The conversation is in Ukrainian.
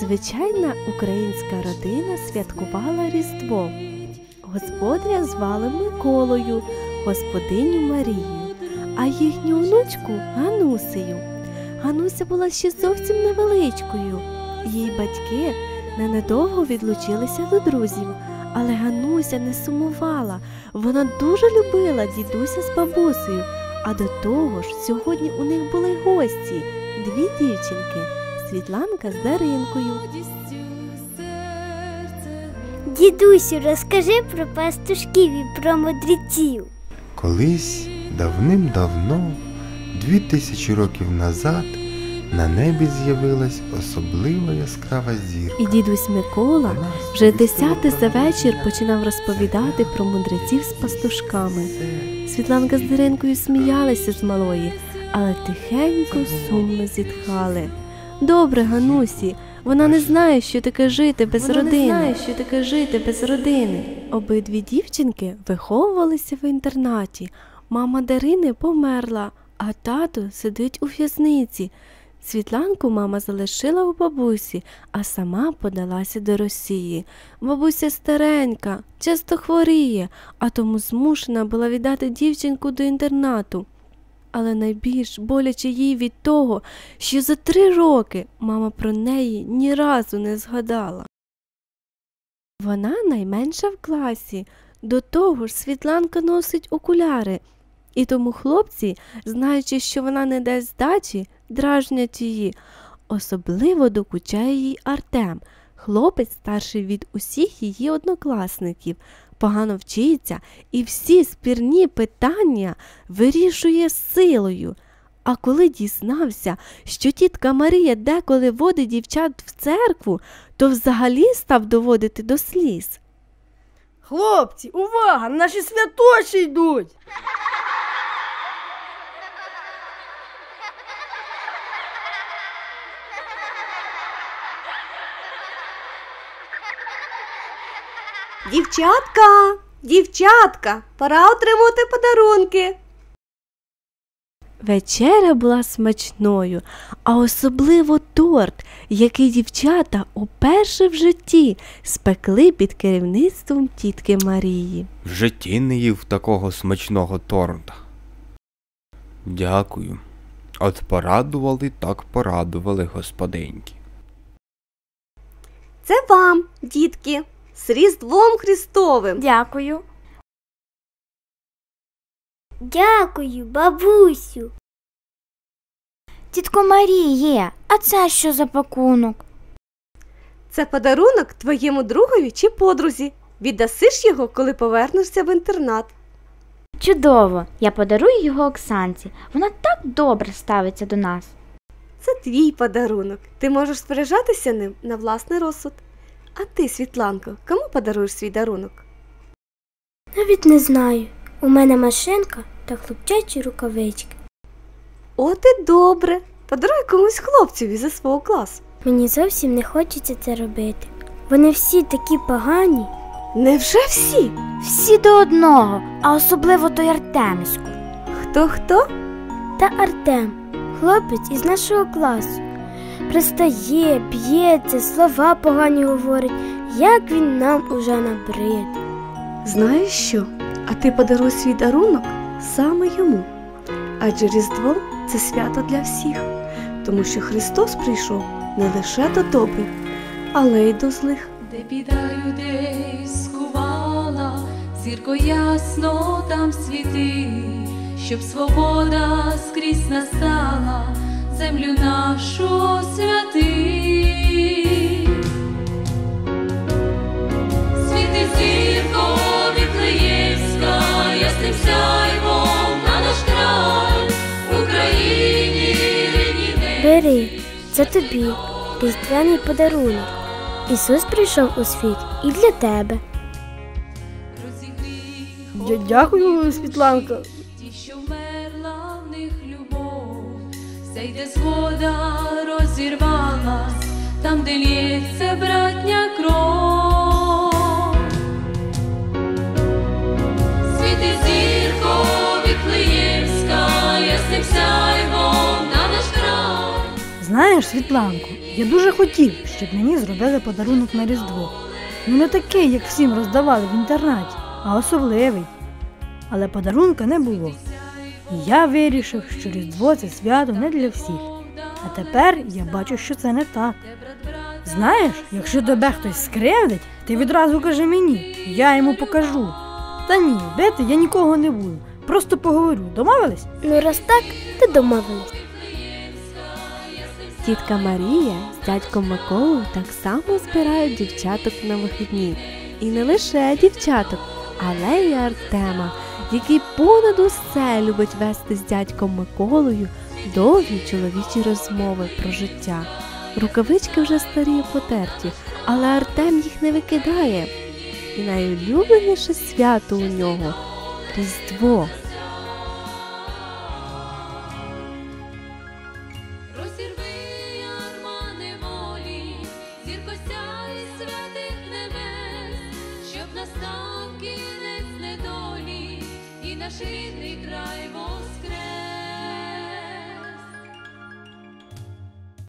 Звичайна українська родина святкувала Різдво. Господаря звали Миколою, господиню Марію, а їхню внучку Ганусею. Гануся була ще зовсім невеличкою. Її батьки ненадовго відлучилися до друзів, але Гануся не сумувала. Вона дуже любила дідуся з бабусею. А до того ж, сьогодні у них були гості дві дівчинки Світланка з Даринкою. Дідусю, розкажи про пастушків і про мудреців. Колись давним-давно, дві тисячі років назад, на небі з'явилась особлива яскрава зірка. І дідусь Микола Вона вже десятий за вечір починав розповідати про мудреців з пастушками. Світланка з Даринкою сміялися з малої, але тихенько, сумно зітхали. Добре, Ганусі, вона не знає, що таке жити без Вона не знає, що таке жити без родини. Обидві дівчинки виховувалися в інтернаті. Мама Дарини померла, а тато сидить у в'язниці. Світланку мама залишила у бабусі, а сама подалася до Росії. Бабуся старенька, часто хворіє, а тому змушена була віддати дівчинку до інтернату. Але найбільш боляче їй від того, що за три роки мама про неї ні разу не згадала. Вона найменша в класі, до того ж Світланка носить окуляри, і тому хлопці, знаючи, що вона не дасть здачі, дражнять її. Особливо докучає їй Артем, хлопець старший від усіх її однокласників, погано вчиться і всі спірні питання вирішує силою. А коли дізнався, що тітка Марія деколи водить дівчат в церкву, то взагалі став доводити до сліз. Хлопці, увага! Наші святоші йдуть! Дівчатка, дівчатка, пора отримувати подарунки. Вечеря була смачною, а особливо торт, який дівчата уперше в житті спекли під керівництвом тітки Марії. В житті не їв такого смачного торта. Дякую. От порадували, так порадували господиньки. Це вам, дітки, з Різдвом Христовим. Дякую. Дякую, бабусю. Тітко Маріє, а це що за пакунок? Це подарунок твоєму другові чи подрузі. Віддасиш його, коли повернешся в інтернат. Чудово! Я подарую його Оксанці. Вона так добре ставиться до нас. Це твій подарунок. Ти можеш споряджатися ним на власний розсуд. А ти, Світланко, кому подаруєш свій дарунок? Навіть не знаю. У мене машинка та хлопчачі рукавички. От і добре. Подаруй комусь хлопцеві зі свого класу. Мені зовсім не хочеться це робити. Вони всі такі погані. Невже всі? Всі до одного, а особливо той Артемисько. Хто хто? Та Артем, хлопець із нашого класу. Пристає, б'ється, слова погані говорить, як він нам уже набрид. Знаєш що? А ти подаруй свій дарунок саме йому. Адже Різдво це свято для всіх, тому що Христос прийшов не лише до добрих, але й до злих. Де біда людей скувала, зірко ясно там світи, щоб свобода скрізь настала, землю нашу святи. Світи зірко Віфлеємська, ясним сяйвом на наш край, Україні рідній небі. Бери, це тобі, різдвяний подарунок. Ісус прийшов у світ і для тебе. Дякую, Світланка. Вся йде згода розірвалась, там, де лється братня кров. Світи зірко Віфлеємська, ясним сяйвом на наш край. Знаєш, Світланко, Я дуже хотів, щоб мені зробили подарунок на Різдво. Ну не такий, як всім роздавали в інтернаті, а особливий. Але подарунка не було. І я вирішив, що Різдво це свято не для всіх. А тепер я бачу, що це не так. Знаєш, якщо тебе хтось скривдить, ти відразу кажи мені, я йому покажу. Та ні, бити я нікого не буду. Просто поговорю. Домовились? Ну, раз так, то домовились. Тітка Марія з дядьком Миколою так само збирають дівчаток на вихідні. І не лише дівчаток, але й Артема, який понад усе любить вести з дядьком Миколою довгі чоловічі розмови про життя. Рукавички вже старі і потерті, але Артем їх не викидає. І найулюбленіше свято у нього Різдво. Розірви ярма неволі, зірко сяй святих небес, щоб настав кінець недолі, і